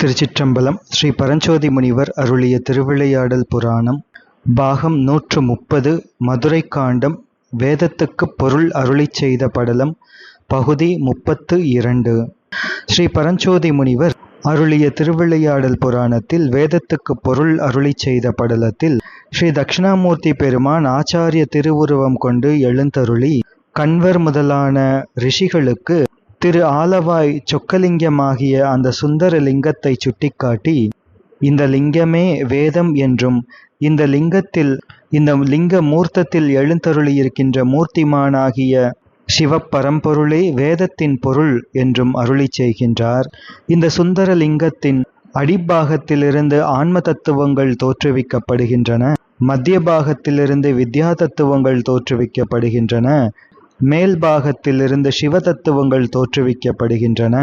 திருச்சிற்றம்பலம் ஸ்ரீ பரஞ்சோதி முனிவர் அருளிய திருவிளையாடல் புராணம் பாகம் நூற்று முப்பது மதுரை காண்டம் வேதத்துக்கு பொருள் அருளி செய்த படலம் பகுதி முப்பத்து இரண்டு. ஸ்ரீ பரஞ்சோதி முனிவர் அருளிய திருவிளையாடல் புராணத்தில் வேதத்துக்கு பொருள் அருளி செய்த படலத்தில் ஸ்ரீ தட்சிணாமூர்த்தி பெருமான் ஆச்சாரிய திருவுருவம் கொண்டு எழுந்தருளி கண்வர் முதலான ரிஷிகளுக்கு திரு ஆலவாய் சொக்கலிங்கமாகிய அந்த சுந்தர லிங்கத்தை சுட்டிக்காட்டி இந்த லிங்கமே வேதம் என்றும் இந்த லிங்கத்தில் இந்த லிங்க மூர்த்தத்தில் எழுந்தருளியிருக்கின்ற மூர்த்திமானாகிய சிவப்பரம்பொருளே வேதத்தின் பொருள் என்றும் அருளி செய்கின்றார். இந்த சுந்தர லிங்கத்தின் அடிப்பாகத்திலிருந்து ஆன்ம தத்துவங்கள் தோற்றுவிக்கப்படுகின்றன. மத்திய பாகத்திலிருந்து வித்யா தத்துவங்கள் தோற்றுவிக்கப்படுகின்றன. மேல்பாகத்திலிருந்து சிவ தத்துவங்கள் தோற்றுவிக்கப்படுகின்றன.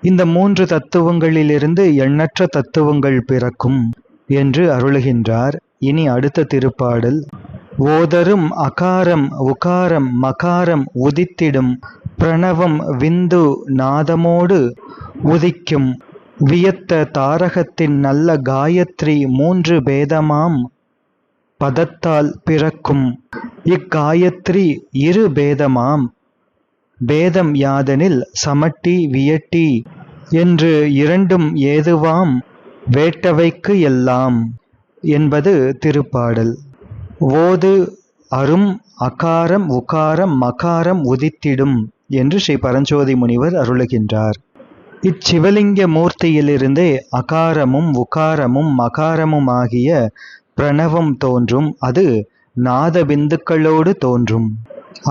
இந்த மூன்று தத்துவங்களிலிருந்து எண்ணற்ற தத்துவங்கள் பிறக்கும் என்று அருளுகின்றார். இனி அடுத்த திருப்பாடல் ஓதரும் அகாரம் உகாரம் மகாரம் உதித்திடும் பிரணவம் விந்து நாதமோடு உதிக்கும் வியத்த தாரகத்தின் நல்ல காயத்ரி மூன்று பேதமாம் பதத்தால் பிறக்கும். இக்காயத்ரி இரு பேதமாம். பேதம் யாதெனில் சமட்டி வியட்டி என்று இரண்டும் ஏதுவாம் வேட்டவைக்கு எல்லாம் என்பது திருப்பாடல். ஓது அரும் அகாரம் உகாரம் மகாரம் உதித்திடும் என்று ஸ்ரீ பரஞ்சோதி முனிவர் அருளுகின்றார். இச்சிவலிங்க மூர்த்தியிலிருந்தே அகாரமும் உகாரமும் மகாரமும் ஆகிய பிரணவம் தோன்றும் அது நாத பிந்துக்களோடு தோன்றும்.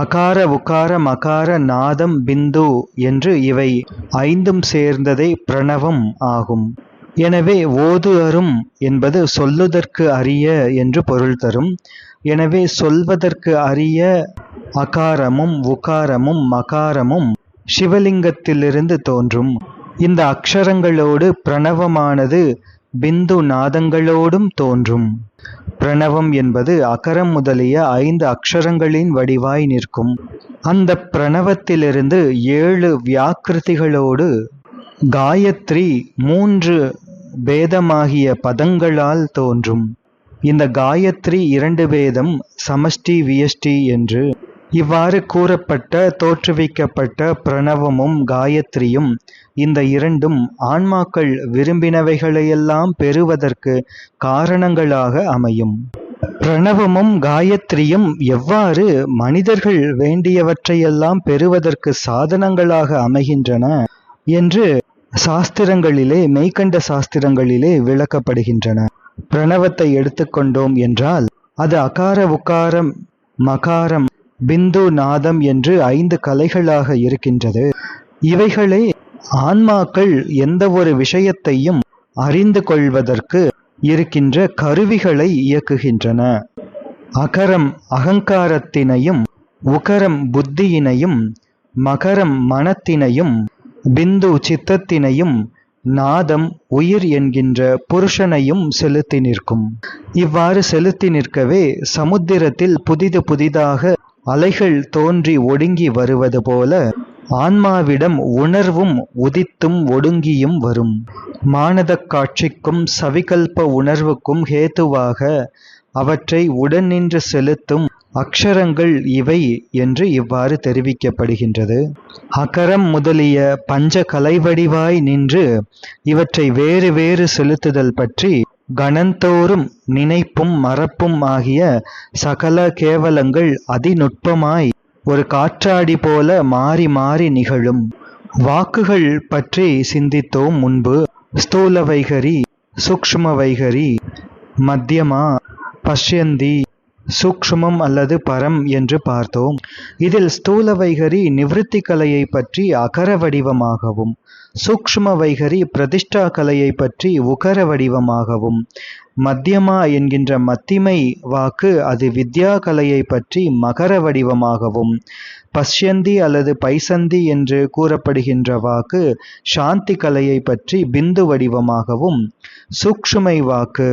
அகார உகார மகார நாதம் பிந்து என்று இவை ஐந்தும் சேர்ந்ததே பிரணவம் ஆகும். எனவே ஓது அரும் என்பது சொல்லுதற்கு அரிய என்று பொருள் தரும். எனவே சொல்வதற்கு அரிய அகாரமும் உகாரமும் மகாரமும் சிவலிங்கத்திலிருந்து தோன்றும். இந்த அக்ஷரங்களோடு பிரணவமானது பிந்து நாதங்களோடும் தோன்றும். பிரணவம் என்பது அகரம் முதலிய ஐந்து அக்ஷரங்களின் வடிவாய் நிற்கும். அந்த பிரணவத்திலிருந்து ஏழு வியாக்கிருதிகளோடு காயத்ரி மூன்று பேதமாகிய பதங்களால் தோன்றும். இந்த காயத்ரி இரண்டு பேதம் சமஷ்டி வியஷ்டி என்று இவ்வாறு கூறப்பட்ட தோற்றுவிக்கப்பட்ட பிரணவமும் காயத்ரியும் இந்த இரண்டும் ஆன்மாக்கள் விரும்பினவைகளையெல்லாம் பெறுவதற்கு காரணங்களாக அமையும். பிரணவமும் காயத்ரியும் எவ்வாறு மனிதர்கள் வேண்டியவற்றையெல்லாம் பெறுவதற்கு சாதனங்களாக அமைகின்றன என்று சாஸ்திரங்களிலே மெய்கண்ட சாஸ்திரங்களிலே விளக்கப்படுகின்றன. பிரணவத்தை எடுத்துக்கொண்டோம் என்றால் அது அகார உக்காரம் மகாரம் பிந்து நாதம் என்று ஐந்து கலைகளாக இருக்கின்றது. இவைகளே ஆன்மாக்கள் எந்த ஒரு விஷயத்தையும் அறிந்து கொள்வதற்கு இருக்கின்ற கருவிகளை இயக்குகின்றன. அகரம் அகங்காரத்தினையும் உகரம் புத்தியினையும் மகரம் மனத்தினையும் பிந்து சித்தத்தினையும் நாதம் உயிர் என்கின்ற புருஷனையும் செலுத்தி நிற்கும். இவ்வாறு செலுத்தி நிற்கவே சமுத்திரத்தில் புதிது புதிதாக அலைகள் தோன்றி ஒடுங்கி வருவது போல ஆன்மாவிடம் உணர்வும் உதித்தும் ஒடுங்கியும் வரும். மானதக் காட்சிக்கும் சவிகல்ப உணர்வுக்கும் ஹேத்துவாக அவற்றை உடன் நின்று செலுத்தும் அக்ஷரங்கள் இவை என்று இவ்வாறு தெரிவிக்கப்படுகின்றது. அகரம் முதலிய பஞ்ச கலைவடிவாய் நின்று இவற்றை வேறு வேறு செலுத்துதல் பற்றி கணந்தோறும் நினைப்பும் மறப்பும் ஆகிய சகல கேவலங்கள் அதிநுட்பமாய் ஒரு காற்றாடி போல மாறி மாறி நிகழும். வாக்குகள் பற்றி சிந்தித்தோம் முன்பு. ஸ்தூல வைகரி சூக்ஷ்ம வைகரி மத்தியமா பஷ்யந்தி சூக்ஷ்மம் அல்லது பரம் என்று பார்த்தோம். இதில் ஸ்தூல வைகரி நிவிருத்தி கலையை பற்றி அகர வடிவமாகவும் சூக்ஷ்ம வைகரி பிரதிஷ்டா கலையை பற்றி உகர வடிவமாகவும் மத்தியமா என்கின்ற மத்திமை வாக்கு அது வித்யா கலையை பற்றி மகர வடிவமாகவும் பஷ்யந்தி அல்லது பைசந்தி என்று கூறப்படுகின்ற வாக்கு சாந்தி கலையை பற்றி பிந்து வடிவமாகவும் சூக்ஷ்மை வாக்கு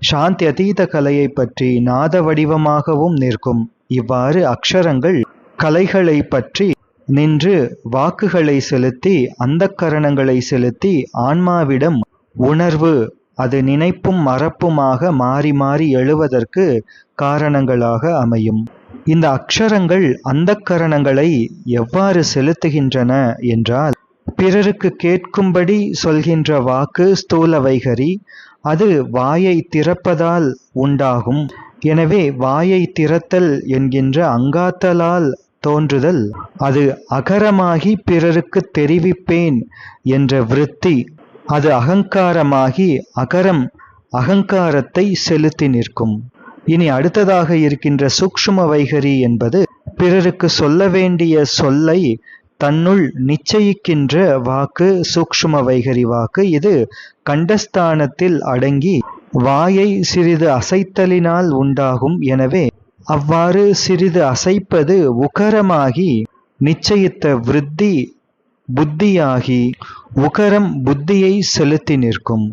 சாந்தி அதீத கலையை பற்றி நாத வடிவமாகவும் நிற்கும். இவ்வாறு அக்ஷரங்கள் கலைகளை பற்றி நின்று வாக்குகளை செலுத்தி அந்த கரணங்களை செலுத்தி ஆன்மாவிடம் உணர்வு அது நினைப்பும் மறப்புமாக மாறி மாறி எழுவதற்கு காரணங்களாக அமையும். இந்த அக்ஷரங்கள் அந்த கரணங்களை எவ்வாறு செலுத்துகின்றன என்றால் பிறருக்கு கேட்கும்படி சொல்கின்ற வாக்கு ஸ்தூல வைகரி அது வாயை திறப்பதால் உண்டாகும். எனவே வாயை திறத்தல் என்கின்ற அங்காத்தலால் தோன்றுதல். அது அகரமாகி பிறருக்கு தெரிவிப்பேன் என்ற விருத்தி. அது அகங்காரமாகி அகரம் அகங்காரத்தை செலுத்தி நிற்கும். இனி அடுத்ததாக இருக்கின்ற சூக்ஷ்ம வைகரி என்பது பிறருக்கு சொல்ல வேண்டிய சொல்லை தன்னுள் நிச்சயிக்கின்ற வாக்கு சூக்ஷ்ம வைகரி வாக்கு. இது கண்டஸ்தானத்தில் அடங்கி வாயை சிறிது அசைத்தலினால் உண்டாகும். எனவே அவ்வாறு சிறிது அசைப்பது உகரமாகி நிச்சயித்த விருத்தி புத்தியாகி உகரம் புத்தியை செலுத்தி நிற்கும்.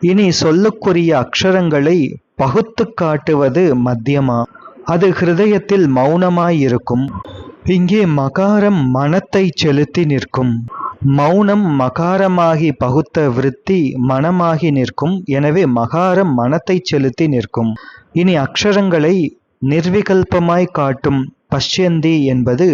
இனி சொல்லுக்குரிய அக்ஷரங்களை பகுத்து காட்டுவது மத்தியமா? அது ஹிருதயத்தில் மௌனமாயிருக்கும். இங்கே மகாரம் மனத்தை செலுத்தி நிற்கும். மௌனம் மகாரமாகி பகுத்த விருத்தி மனமாகி நிற்கும். எனவே மகாரம் மனத்தை செலுத்தி நிற்கும். இனி அக்ஷரங்களை நிர்விகல்பமாய் காட்டும் பஷ்யந்தி என்பது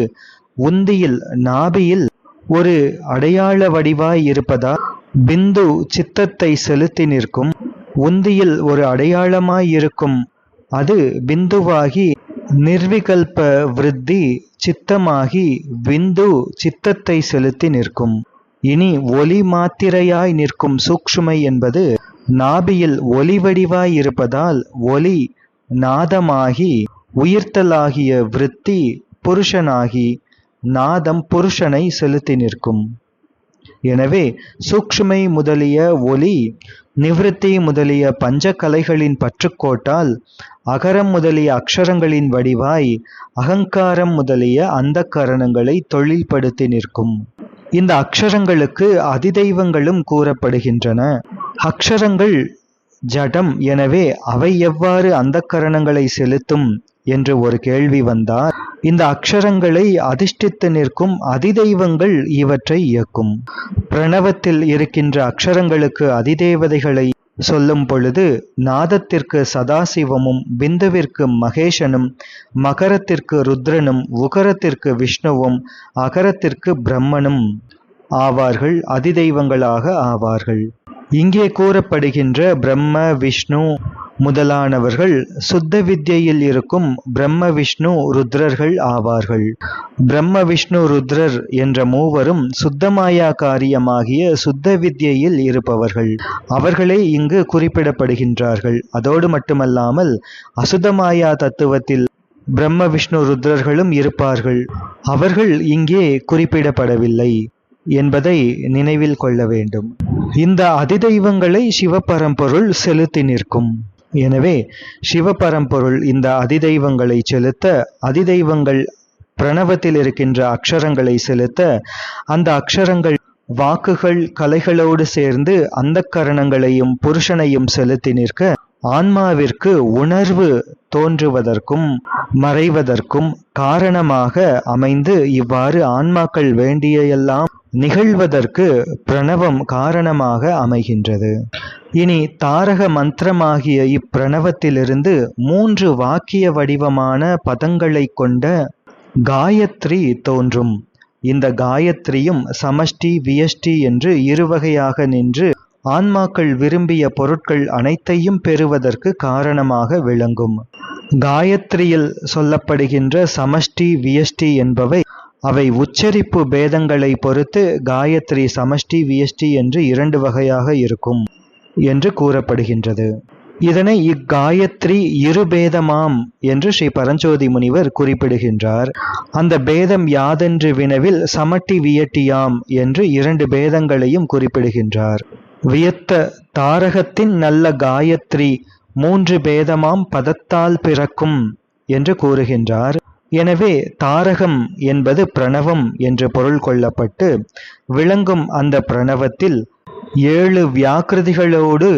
உந்தியில் நாபியில் ஒரு அடையாள வடிவாய் இருப்பதால் பிந்து சித்தத்தை செலுத்தி நிற்கும். உந்தியில் ஒரு அடையாளமாய் இருக்கும். அது பிந்துவாகி நிர்விகல்ப விருத்தி சித்தமாகி விந்து சித்தத்தை செலுத்தி நிற்கும். இனி ஒலி மாத்திரையாய் நிற்கும் சூக்ஷ்மை என்பது நாபியில் ஒலி வடிவாய் இருப்பதால் ஒலி நாதமாகி உயிர்த்தலாகிய விருத்தி புருஷனாகி நாதம் புருஷனை செலுத்தி நிற்கும். எனவே சூக்ஷ்மை முதலிய ஒலி நிவிருத்தி முதலிய பஞ்ச கலைகளின் பற்றுக்கோட்டால் அகரம் முதலிய அக்ஷரங்களின் வடிவாய் அகங்காரம் முதலிய அந்த கரணங்களை தொழில்படுத்தி நிற்கும். இந்த அக்ஷரங்களுக்கு அதிதெய்வங்களும் கூறப்படுகின்றன. அக்ஷரங்கள் ஜடம் எனவே அவை எவ்வாறு அந்த கரணங்களை செலுத்தும்? என்று ஒரு கேள்வி வந்தார். இந்த அக்ஷரங்களை அதிஷ்டித்து நிற்கும் அதிதெய்வங்கள் இவற்றை இயக்கும். பிரணவத்தில் இருக்கின்ற அக்ஷரங்களுக்கு அதிதேவதைகளை சொல்லும் பொழுது நாதத்திற்கு சதாசிவமும் பிந்துவிற்கு மகேஷனும் மகரத்திற்கு ருத்ரனும் உகரத்திற்கு விஷ்ணுவும் அகரத்திற்கு பிரம்மனும் ஆவார்கள் அதிதெய்வங்களாக ஆவார்கள். இங்கே கூறப்படுகின்ற பிரம்ம விஷ்ணு முதலானவர்கள் சுத்த வித்யையில் இருக்கும் பிரம்ம விஷ்ணு ருத்ரர்கள் ஆவார்கள். பிரம்ம விஷ்ணு ருத்ரர் என்ற மூவரும் சுத்தமாயா காரியமாகிய சுத்த வித்யையில் இருப்பவர்கள். அவர்களே இங்கு குறிப்பிடப்படுகின்றார்கள். அதோடு மட்டுமல்லாமல் அசுத்தமாயா தத்துவத்தில் பிரம்ம விஷ்ணு ருத்ரர்களும் இருப்பார்கள். அவர்கள் இங்கே குறிப்பிடப்படவில்லை. என்பதை நினைவில் கொள்ள வேண்டும். இந்த அதிதெய்வங்களை சிவபரம்பொருள் செலுத்தி நிற்கும். எனவே சிவபரம்பொருள் இந்த அதிதெய்வங்களை செலுத்த அதிதெய்வங்கள் பிரணவத்தில் இருக்கின்ற அக்ஷரங்களை செலுத்த அந்த அக்ஷரங்கள் வாக்குகள் கலைகளோடு சேர்ந்து அந்த கரணங்களையும் புருஷனையும் செலுத்தி நிற்க ஆன்மாவிற்கு உணர்வு தோன்றுவதற்கும் மறைவதற்கும் காரணமாக அமைந்து இவ்வாறு ஆன்மாக்கள் வேண்டியெல்லாம் நிகழ்வதற்கு பிரணவம் காரணமாக அமைகின்றது. இனி தாரக மந்திரமாகிய இப்பிரணவத்திலிருந்து மூன்று வாக்கிய வடிவமான பதங்களை கொண்ட காயத்ரி தோன்றும். இந்த காயத்ரியும் சமஷ்டி வியஷ்டி என்று இருவகையாக நின்று ஆன்மாக்கள் விரும்பிய பொருட்கள் அனைத்தையும் பெறுவதற்கு காரணமாக விளங்கும். காயத்ரியில் சொல்லப்படுகின்ற சமஷ்டி வியஷ்டி என்பவை அவை உச்சரிப்பு பேதங்களை பொறுத்து காயத்ரி சமஷ்டி வியஷ்டி என்று இரண்டு வகையாக இருக்கும் என்று கூறப்படுகின்றது. இதனை இக்காயத்ரி இருபேதமாம் என்று ஸ்ரீ பரஞ்சோதி முனிவர் குறிப்பிடுகின்றார். அந்த பேதம் யாதென்று வினவில் சமட்டி வியட்டியாம் என்று இரண்டு பேதங்களையும் குறிப்பிடுகின்றார். வியத்த தாரகத்தின் நல்ல காயத்ரி மூன்று பேதமாம் பதத்தால் பிறக்கும் என்று கூறுகின்றார். எனவே தாரகம் என்பது பிரணவம் என்று பொருள் கொள்ளப்பட்டு விளங்கும் அந்த பிரணவத்தில் ஏழு வியாக்கிருதிகளோடு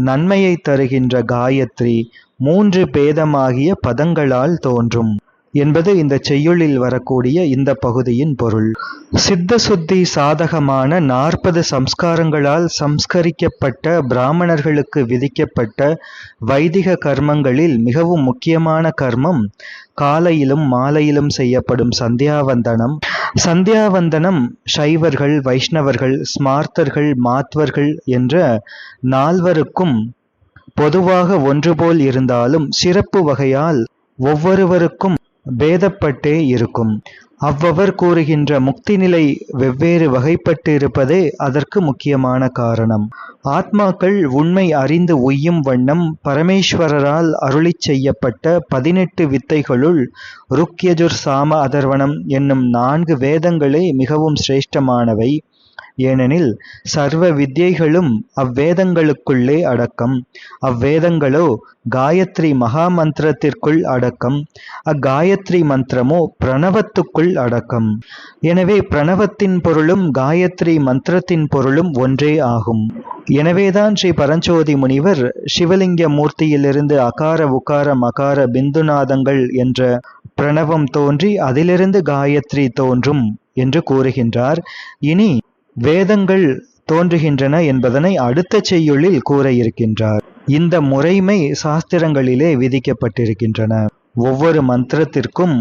நன்மையை தருகின்ற காயத்ரி மூன்று பேதமாகிய பதங்களால் தோன்றும் என்பது இந்த செய்யுளில் வரக்கூடிய இந்த பகுதியின் பொருள். சித்த சுத்தி சாதகமான நாற்பது சம்ஸ்காரங்களால் சம்ஸ்கரிக்கப்பட்ட பிராமணர்களுக்கு விதிக்கப்பட்ட வைதிக கர்மங்களில் மிகவும் முக்கியமான கர்மம் காலையிலும் மாலையிலும் செய்யப்படும் சந்தியாவந்தனம். சந்தியாவந்தனம் சைவர்கள் வைஷ்ணவர்கள் ஸ்மார்த்தர்கள் மாத்வர்கள் என்ற நால்வருக்கும் பொதுவாக ஒன்றுபோல் இருந்தாலும் சிறப்பு வகையால் ஒவ்வொருவருக்கும் பேதப்பட்டே இருக்கும். அவ்வவர் கூறுகின்ற முக்தி நிலை வெவ்வேறு வகைப்பட்டு இருப்பதே அதற்கு முக்கியமான காரணம். ஆத்மாக்கள் உண்மை அறிந்து உய்யும் வண்ணம் பரமேஸ்வரரால் அருளிச் செய்யப்பட்ட பதினெட்டு வித்தைகளுள் ருக்யஜுர் சாம அதர்வனம் என்னும் நான்கு வேதங்களே மிகவும் சிரேஷ்டமானவை. ஏனெனில் சர்வ வித்யைகளும் அவ்வேதங்களுக்குள்ளே அடக்கம். அவ்வேதங்களோ காயத்ரி மகா மந்திரத்திற்குள் அடக்கம். அக்காயத்ரி மந்திரமோ பிரணவத்துக்குள் அடக்கம். எனவே பிரணவத்தின் பொருளும் காயத்ரி மந்திரத்தின் பொருளும் ஒன்றே ஆகும். எனவேதான் ஸ்ரீ பரஞ்சோதி முனிவர் சிவலிங்க மூர்த்தியிலிருந்து அகார உகார மகார பிந்துநாதங்கள் என்ற பிரணவம் தோன்றி அதிலிருந்து காயத்ரி தோன்றும் என்று கூறுகின்றார். இனி வேதங்கள் தோன்றுகின்றன என்பதனை அடுத்த செய்யுளில் கூற இருக்கின்றார் இந்த முறைமை சாஸ்திரங்களிலே விதிக்கப்பட்டிருக்கின்றன. ஒவ்வொரு மந்திரத்திற்கும்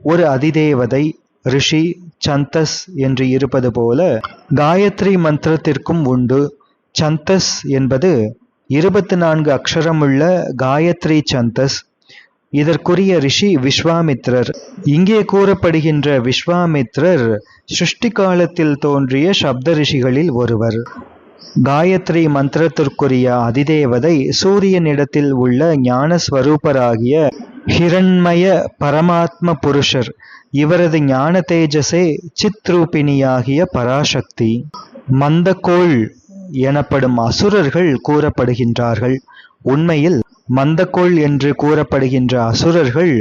ஒரு அதிதேவதை ரிஷி சந்தஸ் என்று இருப்பது போல காயத்ரி மந்திரத்திற்கும் உண்டு. சந்தஸ் என்பது இருபத்தி நான்கு அக்ஷரமுள்ள காயத்ரி சந்தஸ் இதற்குரிய ரிஷி விஸ்வாமித்ரர். இங்கே கூறப்படுகின்ற விஸ்வாமித்ரர் சிருஷ்டி காலத்தில் தோன்றிய சப்த ரிஷிகளில் ஒருவர். காயத்ரி மந்திரத்திற்குரிய அதிதேவதை சூரியனிடத்தில் உள்ள ஞானஸ்வரூபராகிய ஹிரண்மய பரமாத்ம புருஷர் இவரது ஞான தேஜசே சித்ரூபிணியாகிய பராசக்தி. மந்தகோள் எனப்படும் அசுரர்கள் கூறப்படுகின்றார்கள். உண்மையில் மந்தகோள் என்று கூறப்படுகின்ற அசுரர்கள்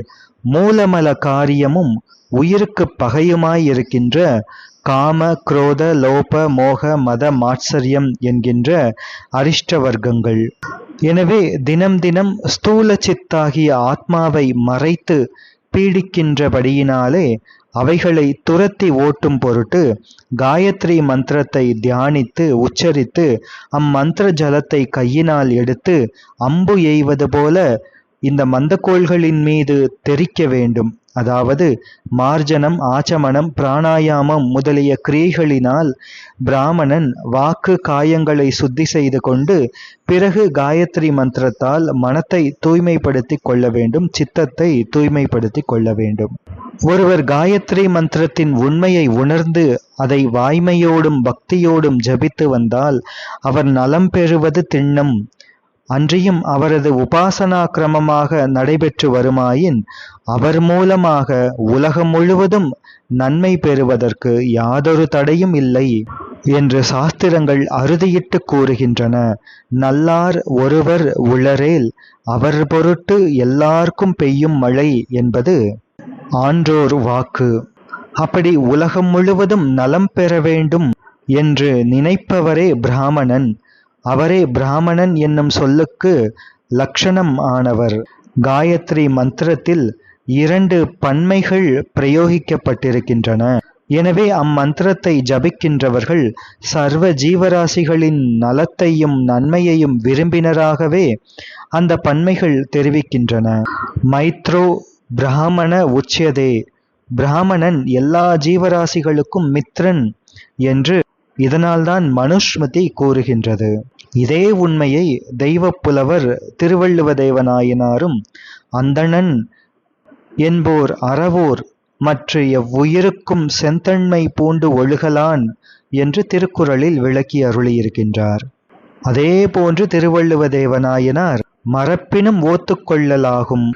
மூலமல காரியமும் உயிருக்கு பகையுமாயிருக்கின்ற காம குரோத லோப மோக மத மாத்சரியம் என்கின்ற அரிஷ்ட வர்க்கங்கள் எனவே தினம் தினம் ஸ்தூல சித்தாகிய ஆத்மாவை மறைத்து பீடிக்கின்றபடியினாலே அவைகளை துரத்தி ஓட்டும் பொருட்டு காயத்ரி மந்திரத்தை தியானித்து உச்சரித்து அம்மந்திர ஜலத்தை கையினால் எடுத்து அம்பு எய்வது போல இந்த மந்தக்கோள்களின் மீது தெரிக்க வேண்டும். அதாவது மார்ஜனம் ஆச்சமனம் பிராணாயாமம் முதலிய கிரியைகளினால் பிராமணன் வாக்கு காயங்களை சுத்தி செய்து கொண்டு பிறகு காயத்ரி மந்திரத்தால் மனத்தை தூய்மைப்படுத்தி கொள்ள வேண்டும் சித்தத்தை தூய்மைப்படுத்தி கொள்ள வேண்டும். ஒருவர் காயத்ரி மந்திரத்தின் உண்மையை உணர்ந்து அதை வாய்மையோடும் பக்தியோடும் ஜபித்து வந்தால் அவர் நலம் பெறுவது திண்ணம். அன்றியும் அவரது உபாசனா கிரமமாக நடைபெற்று வருமாயின் அவர் மூலமாக உலகம் முழுவதும் நன்மை பெறுவதற்கு யாதொரு தடையும் இல்லை என்று சாஸ்திரங்கள் அறுதியிட்டு கூறுகின்றன. நல்லார் ஒருவர் உளரேல் அவர் பொருட்டு எல்லார்க்கும் பெய்யும் மழை என்பது ஆன்றோர் வாக்கு. அப்படி உலகம் முழுவதும் நலம் பெற வேண்டும் என்று நினைப்பவரே பிராமணன். அவரே பிராமணன் என்னும் சொல்லுக்கு லக்ஷணம் ஆனவர் காயத்ரி மந்திரத்தில் இரண்டு பன்மைகள் பிரயோகிக்கப்பட்டிருக்கின்றன. எனவே அம்மந்திரத்தை ஜபிக்கின்றவர்கள் சர்வ ஜீவராசிகளின் நலத்தையும் நன்மையையும் விரும்பினராகவே அந்த பன்மைகள் தெரிவிக்கின்றன. மைத்ரோ பிராமண உச்சியதே. பிராமணன் எல்லா ஜீவராசிகளுக்கும் மித்ரன் என்று இதனால்தான் மனுஸ்மிருதி கூறுகின்றது. இதே உண்மையை தெய்வப்புலவர் திருவள்ளுவதேவனாயினாரும் அந்தணன் என்போர் அறவோர் மற்ற எவ்வுயிருக்கும் செந்தன்மை பூண்டு ஒழுகலான் என்று திருக்குறளில் விளக்கி அருளியிருக்கின்றார். அதே போன்று திருவள்ளுவதேவனாயினார் மரப்பினும் ஓத்துக்கொள்ளலாகும்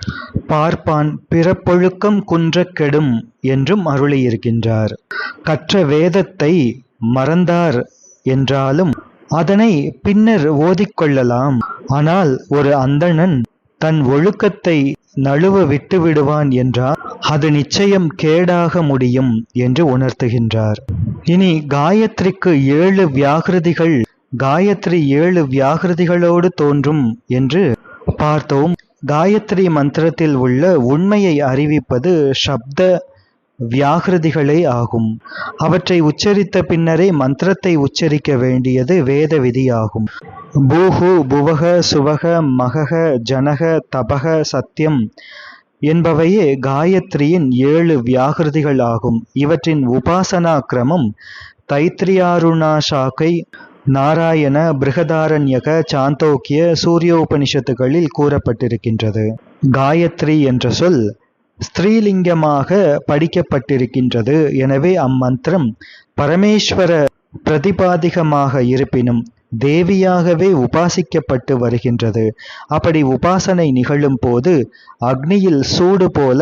பார்ப்பான் பிறப்பொழுக்கம் குன்ற கெடும் என்றும் அருளியிருக்கின்றார். கற்ற வேதத்தை மறந்தார் என்றாலும் அதனை பின்னர் ஓதிக்கொள்ளலாம். ஆனால் ஒரு அந்தணன் தன் ஒழுக்கத்தை நழுவ விட்டு விடுவான் என்றால் அது நிச்சயம் கேடாக முடியும் என்று உணர்த்துகின்றார். இனி காயத்ரிக்கு ஏழு வியாகிருதிகள் காயத்ரி ஏழு வியாகிருதிகளோடு தோன்றும் என்று பார்த்தோம். காயத்ரி மந்திரத்தில் உள்ள உண்மையை அறிவிப்பது சப்த வியாகிருதிகளே ஆகும். அவற்றை உச்சரித்த பின்னரே மந்திரத்தை உச்சரிக்க வேண்டியது வேத விதியாகும். பூஹு புவக சுவக மகக ஜனக தபக சத்தியம் என்பவையே காயத்ரியின் ஏழு வியாகிருதிகள் ஆகும் இவற்றின் உபாசனா கிரமம் தைத்திரியாருணா சாக்கை நாராயண பிருகதாரண்யக சாந்தோக்கிய சூரியோபனிஷத்துகளில் கூறப்பட்டிருக்கின்றது. காயத்ரி என்ற சொல் ஸ்திரீலிங்கமாக படிக்கப்பட்டிருக்கின்றது. எனவே அம்மந்திரம் பரமேஸ்வர பிரதிபாதிகமாக இருப்பினும் தேவியாகவே உபாசிக்கப்பட்டு வருகின்றது. அப்படி உபாசனை நிகழும் போது அக்னியில் சூடு போல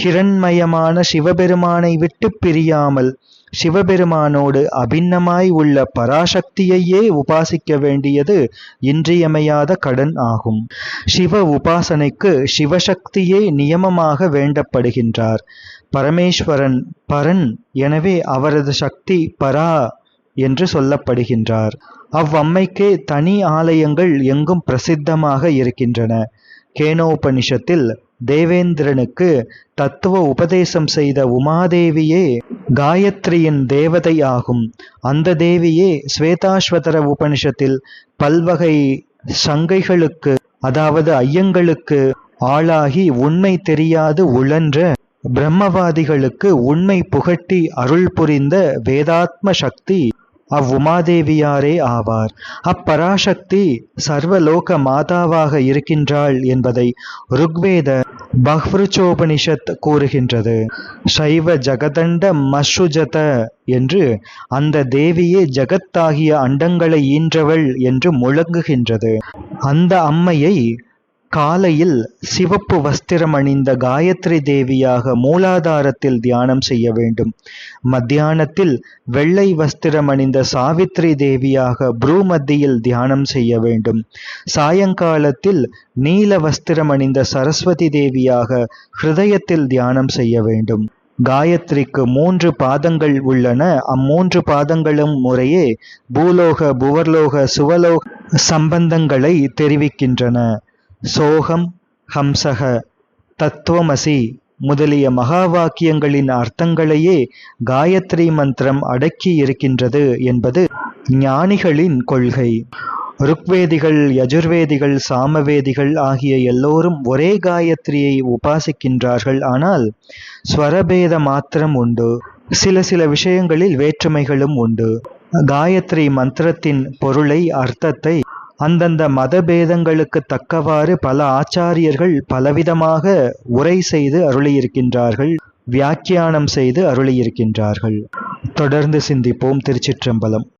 ஹிரண்மயமான சிவபெருமானை விட்டு பிரியாமல் சிவபெருமானோடு அபிண்ணமாய் உள்ள பராசக்தியையே உபாசிக்க வேண்டியது இன்றியமையாத கடன் ஆகும். சிவ உபாசனைக்கு சிவசக்தியே நியமமாக வேண்டப்படுகின்றார். பரமேஸ்வரன் பரன் எனவே அவரது சக்தி பரா என்று சொல்லப்படுகின்றார். அவ்வம்மைக்கே தனி ஆலயங்கள் எங்கும் பிரசித்தமாக இருக்கின்றன. கேனோபனிஷத்தில் தேவேந்திரனுக்கு தத்துவ உபதேசம் செய்த உமாதேவியே காயத்ரியின் தேவதை ஆகும். அந்த தேவியே ஸ்வேதாஸ்வதர உபனிஷத்தில் பல்வகை சங்கைகளுக்கு அதாவது ஐயங்களுக்கு ஆளாகி உண்மை தெரியாது உழன்ற பிரம்மவாதிகளுக்கு உண்மை புகட்டி அருள் புரிந்த வேதாத்ம சக்தி அவ்வுமாதேவியாரே ஆவார். அப்பராசக்தி சர்வலோக மாதாவாக இருக்கின்றாள் என்பதை ருக்வேத பஹ்ருச்சோபனிஷத் கூறுகின்றது. சைவ ஜகதண்ட மஸ்ருஜத என்று அந்த தேவியே ஜகத்தாகிய அண்டங்களை ஈன்றவள் என்று முழங்குகின்றது. அந்த அம்மையை காலையில் சிவப்பு வஸ்திரம் அணிந்த காயத்ரி தேவியாக மூலாதாரத்தில் தியானம் செய்ய வேண்டும். மத்தியானத்தில் வெள்ளை வஸ்திரம் அணிந்த சாவித்ரி தேவியாக ப்ரூ மத்தியில் தியானம் செய்ய வேண்டும். சாயங்காலத்தில் நீல வஸ்திரம் அணிந்த சரஸ்வதி தேவியாக ஹிருதயத்தில் தியானம் செய்ய வேண்டும். காயத்ரிக்கு மூன்று பாதங்கள் உள்ளன. அம்மூன்று பாதங்களும் முறையே பூலோக புவர்லோக சுவலோக சம்பந்தங்களை தெரிவிக்கின்றன. சோகம் ஹம்சக தத்துவமசி முதலிய மகா வாக்கியங்களின் அர்த்தங்களையே காயத்ரி மந்திரம் அடக்கி இருக்கின்றது என்பது ஞானிகளின் கொள்கை. ருக்வேதிகள் யஜுர்வேதிகள் சாமவேதிகள் ஆகிய எல்லோரும் ஒரே காயத்ரியை உபாசிக்கின்றார்கள். ஆனால் ஸ்வரபேத மாத்திரம் உண்டு. சில சில விஷயங்களில் வேற்றுமைகளும் உண்டு. காயத்ரி மந்திரத்தின் பொருளை அர்த்தத்தை அந்தந்த மதபேதங்களுக்கு தக்கவாறு பல ஆச்சாரியர்கள் பலவிதமாக உரை செய்து அருளியிருக்கின்றார்கள் வியாக்கியானம் செய்து அருளியிருக்கின்றார்கள். தொடர்ந்து சிந்திப்போம் திருச்சிற்றம்பலம்.